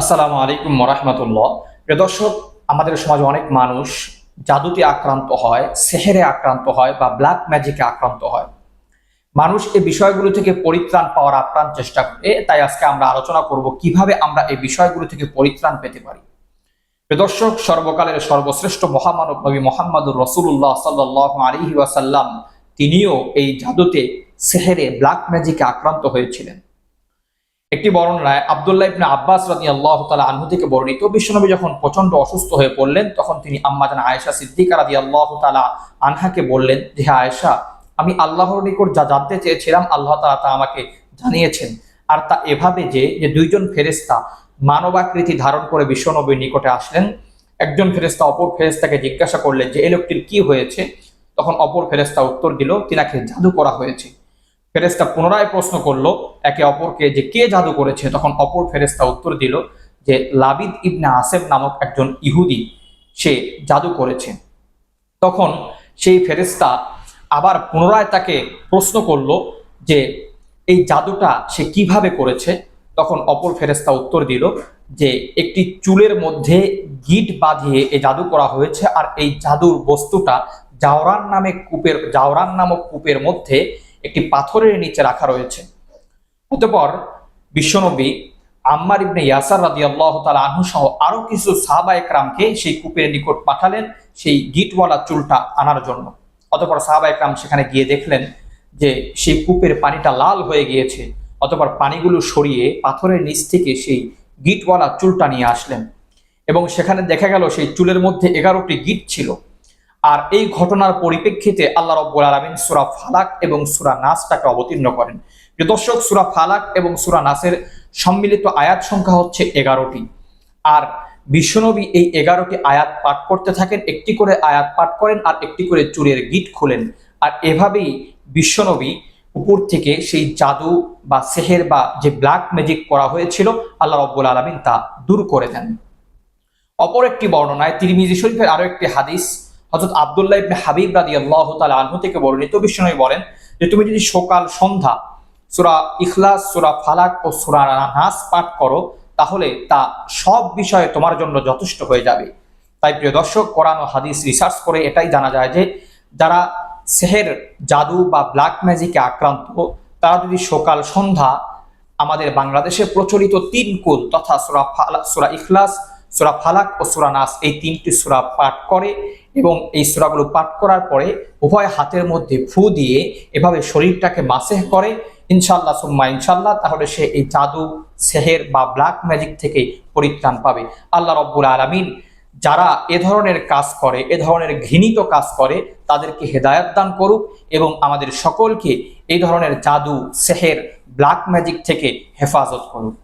আসসালামু আলাইকুম রহমতুল্লাহ প্রিয় দর্শক, আমাদের সমাজে অনেক মানুষ জাদুতে আক্রান্ত হয়, সেহেরে আক্রান্ত হয় বা ব্ল্যাক ম্যাজিকে আক্রান্ত হয়। মানুষ এই বিষয়গুলো থেকে পরিত্রাণ পাওয়ার আপ্রাণ চেষ্টা করে তাই আজকে আমরা আলোচনা করব কীভাবে আমরা এই বিষয়গুলো থেকে পরিত্রাণ পেতে পারি। দর্শক, সর্বকালের সর্বশ্রেষ্ঠ মহামানব নবী মোহাম্মদুর রসুল্লাহ সাল্লাহ আলিহি ওয়াসাল্লাম, তিনিও এই জাদুতে সেহেরে ব্ল্যাক ম্যাজিকে আক্রান্ত হয়েছিলেন। একটি বর্ণনায় আবদুল্লাহ ইবনে আব্বাস রাজি আল্লাহ তালা আনহু থেকে বর্ণিত। বিশ্বনবী যখন প্রচণ্ড অসুস্থ হয়ে পড়লেন, তখন তিনি আম্মাজান আয়েশা সিদ্দিকা রাজি আল্লাহ তালা আনহাকে বললেন যে হ্যাঁ আয়েশা, আমি আল্লাহর নিকট যা জানতে চেয়েছিলাম, আল্লাহ তালা তা আমাকে জানিয়েছেন। আর তা এভাবে যে যে দুইজন ফেরেস্তা মানবাকৃতি ধারণ করে বিশ্বনবীর নিকটে আসলেন, একজন ফেরেস্তা অপর ফেরেস্তাকে জিজ্ঞাসা করলেন যে এই লোকটির কি হয়েছে? তখন অপর ফেরেস্তা উত্তর দিল, তিনাকে জাদু করা হয়েছে। ফেরেস্তা পুনরায় প্রশ্ন করল একে অপরকে যে কে জাদু করেছে, তখন অপর ফেরেস্তা উত্তর দিল যে লাবিদ ইবনে আসেফ নামক একজন ইহুদি সে জাদু করেছে। তখন সেই ফেরেস্তা আবার পুনরায় তাকে প্রশ্ন করল যে এই জাদুটা সে কীভাবে করেছে? তখন অপর ফেরেস্তা উত্তর দিল যে একটি চুলের মধ্যে গিট বাঁধিয়ে এই জাদু করা হয়েছে আর এই জাদুর বস্তুটা জাওরান নামে কূপের জাওরান নামক কূপের মধ্যে একটি পাথরের নিচে রাখা রয়েছে। অতপর বিশ্বনবী আম্মার ইবনে ইয়াসার রাদি আল্লাহ তালা আনহু সহ আরও কিছু সাহাবা একরামকে সেই কূপের নিকট পাঠালেন সেই গিটওয়ালা চুলটা আনার জন্য। অতপর সাহাবা একরাম সেখানে গিয়ে দেখলেন যে সেই কূপের পানিটা লাল হয়ে গিয়েছে। অতপর পানিগুলো সরিয়ে পাথরের নিচ থেকে সেই গিটওয়ালা চুলটা নিয়ে আসলেন এবং সেখানে দেখা গেল সেই চুলের মধ্যে এগারোটি গিট ছিল। আর এই ঘটনার পরিপ্রেক্ষিতে আল্লাহ রব্বুল আলমিন সুরা ফালাক এবং সুরা নাসটাকে অবতীর্ণ করেন। দর্শক, সুরা ফালাক এবং সুরা নাসের সম্মিলিত আয়াত সংখ্যা হচ্ছে এগারোটি। আর বিশ্বনবী এই এগারোটি আয়াত পাঠ করতে থাকেন, একটি করে আয়াত পাঠ করেন আর একটি করে চুরের গিট খোলেন। আর এভাবেই বিশ্বনবী উপর থেকে সেই জাদু বা সেহের বা যে ব্ল্যাক ম্যাজিক করা হয়েছিল, আল্লাহ রব্বুল আলমিন তা দূর করে দেন। অপর একটি বর্ণনায় তিরমিজি শরীফের আরও একটি হাদিস হজরত আবদুল্লাহ ইবনে হাবিব রাদি আল্লাহ তালা আনহু থেকে বর্ণিত বিষ্ণু বলেন যে তুমি যদি সকাল, সন্ধ্যা, সুরা ইখলাস, সুরা ফালাক ও সুরা নাস পাঠ করো, তাহলে তা সব বিষয়ে তোমার জন্য যথেষ্ট হয়ে যাবে। তাই প্রিয় দর্শক, কোরআন ও হাদিস রিসার্চ করে এটাই জানা যায় যে যারা সেহের, জাদু বা ব্ল্যাক ম্যাজিকে আক্রান্ত, তারা যদি সকাল, সন্ধ্যা আমাদের বাংলাদেশে প্রচলিত তিন কুল তথা সুরা ফালা, সুরা ইখলাস, সুরা ফালাক ও সুরা নাস এই তিনটি সুরা পাঠ করে এবং এই সুরাগুলো পাঠ করার পরে উভয় হাতের মধ্যে ফু দিয়ে এভাবে শরীরটাকে মাসেহ করে ইনশাল্লাহ সুম্মা ইনশাল্লাহ তাহলে সে এই জাদু, সেহের বা ব্ল্যাক ম্যাজিক থেকে পরিত্রাণ পাবে। আল্লাহ রব্বুল আলমিন যারা এ ধরনের কাজ করে, এ ধরনের ঘৃণিত কাজ করে, তাদেরকে হেদায়ত দান করুক এবং আমাদের সকলকে এই ধরনের জাদু, সেহের ব্ল্যাক ম্যাজিক থেকে হেফাজত করুক।